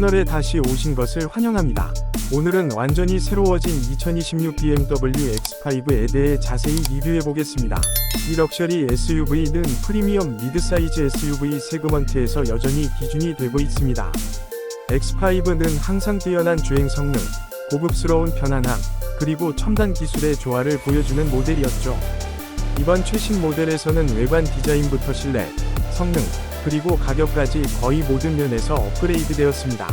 채널에 다시 오신 것을 환영합니다. 오늘은 완전히 새로워진 2026 BMW X5에 대해 자세히 리뷰해 보겠습니다. 이 럭셔리 SUV는 프리미엄 미드사이즈 SUV 세그먼트에서 여전히 기준이 되고 있습니다. X5는 항상 뛰어난 주행 성능, 고급스러운 편안함, 그리고 첨단 기술의 조화를 보여주는 모델이었죠. 이번 최신 모델에서는 외관 디자인부터 실내, 성능, 그리고 가격까지 거의 모든 면에서 업그레이드 되었습니다.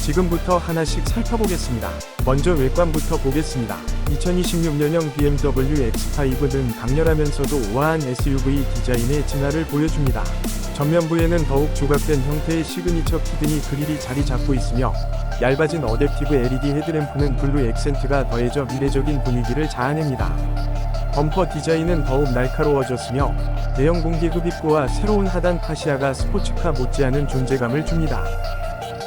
지금부터 하나씩 살펴보겠습니다. 먼저 외관부터 보겠습니다. 2026년형 BMW X5는 강렬하면서도 우아한 SUV 디자인의 진화를 보여줍니다. 전면부에는 더욱 조각된 형태의 시그니처 키드니 그릴이 자리 잡고 있으며 얇아진 어댑티브 LED 헤드램프는 블루 액센트가 더해져 미래적인 분위기를 자아냅니다. 범퍼 디자인은 더욱 날카로워졌으며 대형 공기급 입구와 새로운 하단 파시아가 스포츠카 못지않은 존재감을 줍니다.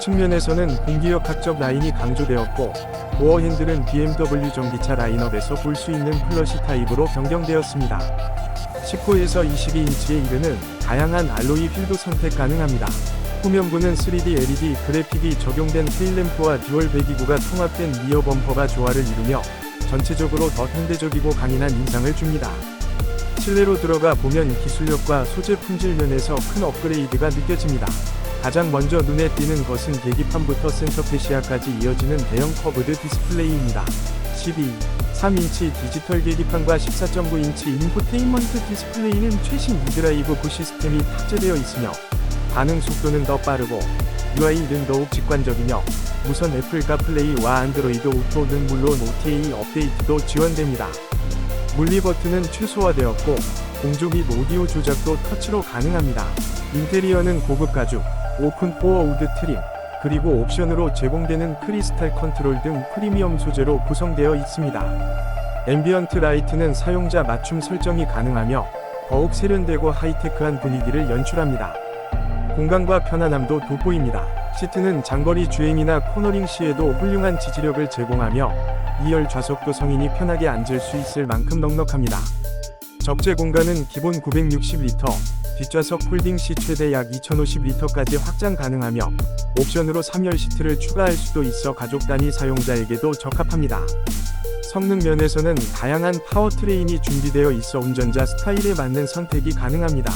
측면에서는 공기역학적 라인이 강조되었고 도어 핸들은 BMW 전기차 라인업에서 볼 수 있는 플러시 타입으로 변경되었습니다. 19에서 22인치에 이르는 다양한 알로이 휠도 선택 가능합니다. 후면부는 3D LED 그래픽이 적용된 테일램프와 듀얼 배기구가 통합된 리어 범퍼가 조화를 이루며 전체적으로 더 현대적이고 강인한 인상을 줍니다. 실내로 들어가 보면 기술력과 소재 품질 면에서 큰 업그레이드가 느껴집니다. 가장 먼저 눈에 띄는 것은 계기판부터 센터페시아까지 이어지는 대형 커브드 디스플레이입니다. 12, 3인치 디지털 계기판과 14.9인치 인포테인먼트 디스플레이는 최신 이드라이브 9 시스템이 탑재되어 있으며 반응 속도는 더 빠르고 UI는 더욱 직관적이며 무선 애플 카플레이와 안드로이드 오토는 물론 OTA 업데이트도 지원됩니다. 물리 버튼은 최소화되었고 공조 및 오디오 조작도 터치로 가능합니다. 인테리어는 고급 가죽, 오픈 포어 우드 트림, 그리고 옵션으로 제공되는 크리스탈 컨트롤 등 프리미엄 소재로 구성되어 있습니다. 앰비언트 라이트는 사용자 맞춤 설정이 가능하며 더욱 세련되고 하이테크한 분위기를 연출합니다. 공간과 편안함도 돋보입니다. 시트는 장거리 주행이나 코너링 시에도 훌륭한 지지력을 제공하며 2열 좌석도 성인이 편하게 앉을 수 있을 만큼 넉넉합니다. 적재 공간은 기본 960리터, 뒷좌석 폴딩 시 최대 약 2050리터까지 확장 가능하며 옵션으로 3열 시트를 추가할 수도 있어 가족 단위 사용자에게도 적합합니다. 성능 면에서는 다양한 파워트레인이 준비되어 있어 운전자 스타일에 맞는 선택이 가능합니다.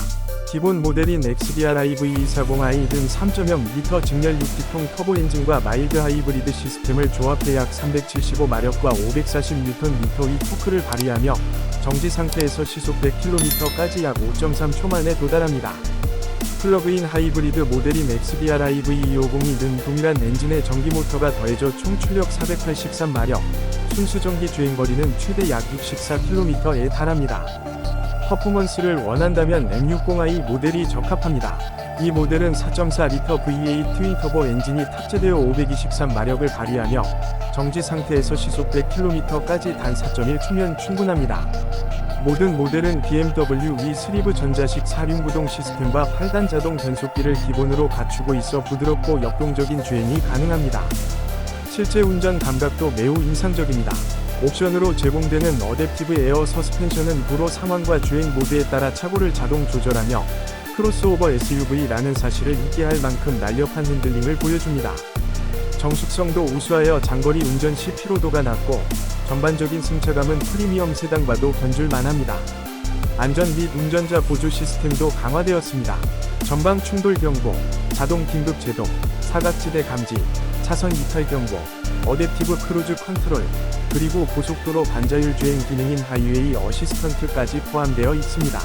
기본 모델인 XDR IV240i 등 3.0L 직렬 6기통 터보 엔진과 마일드 하이브리드 시스템을 조합해 약 375마력과 540Nm의 토크를 발휘하며 정지 상태에서 시속 100km까지 약 5.3초 만에 도달합니다. 플러그인 하이브리드 모델인 XDR IV250은 동일한 엔진에 전기 모터가 더해져 총 출력 483마력, 순수 전기 주행거리는 최대 약 64km에 달합니다. 퍼포먼스를 원한다면 M60i 모델이 적합합니다. 이 모델은 4.4L V8 트윈터보 엔진이 탑재되어 523마력을 발휘하며 정지 상태에서 시속 100km까지 단 4.1초면 충분합니다. 모든 모델은 BMW 위 스리브 전자식 4륜 구동 시스템과 8단 자동 변속기를 기본으로 갖추고 있어 부드럽고 역동적인 주행이 가능합니다. 실제 운전 감각도 매우 인상적입니다. 옵션으로 제공되는 어댑티브 에어 서스펜션은 도로 상황과 주행 모드에 따라 차고를 자동 조절하며 크로스오버 SUV라는 사실을 잊게 할 만큼 날렵한 핸들링을 보여줍니다. 정숙성도 우수하여 장거리 운전 시 피로도가 낮고 전반적인 승차감은 프리미엄 세단과도 견줄만합니다. 안전 및 운전자 보조 시스템도 강화되었습니다. 전방 충돌 경보, 자동 긴급 제동, 사각지대 감지, 차선 이탈 경보, 어댑티브 크루즈 컨트롤, 그리고 고속도로 반자율 주행 기능인 하이웨이 어시스턴트까지 포함되어 있습니다.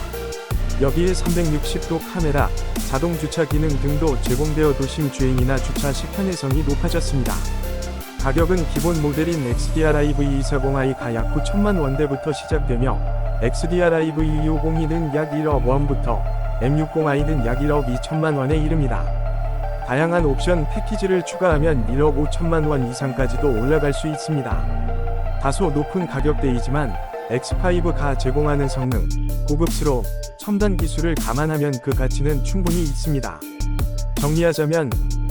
여기에 360도 카메라, 자동 주차 기능 등도 제공되어 도심 주행이나 주차 시 편의성이 높아졌습니다. 가격은 기본 모델인 XDR IV240i가 약 9천만 원대부터 시작되며 XDR IV250이는 약 1억 원부터 M60i는 약 1억 2천만 원에 이릅니다. 다양한 옵션 패키지를 추가하면 1억 5천만 원 이상까지도 올라갈 수 있습니다. 다소 높은 가격대이지만 X5가 제공하는 성능, 고급스러움, 첨단 기술을 감안하면 그 가치는 충분히 있습니다. 정리하자면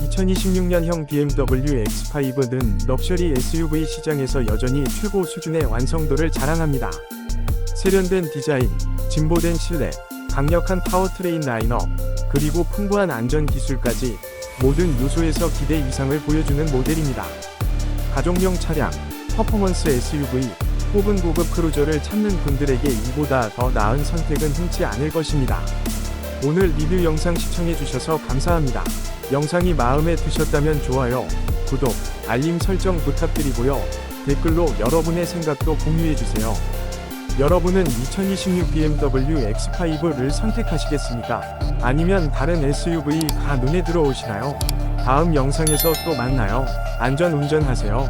2026년형 BMW X5는 럭셔리 SUV 시장에서 여전히 최고 수준의 완성도를 자랑합니다. 세련된 디자인, 진보된 실내, 강력한 파워트레인 라인업, 그리고 풍부한 안전 기술까지 모든 요소에서 기대 이상을 보여주는 모델입니다. 가족용 차량, 퍼포먼스 SUV, 혹은 고급 크루저를 찾는 분들에게 이보다 더 나은 선택은 흔치 않을 것입니다. 오늘 리뷰 영상 시청해주셔서 감사합니다. 영상이 마음에 드셨다면 좋아요, 구독, 알림 설정 부탁드리고요. 댓글로 여러분의 생각도 공유해주세요. 여러분은 2026 BMW X5를 선택하시겠습니까? 아니면 다른 SUV가 눈에 들어오시나요? 다음 영상에서 또 만나요. 안전 운전하세요.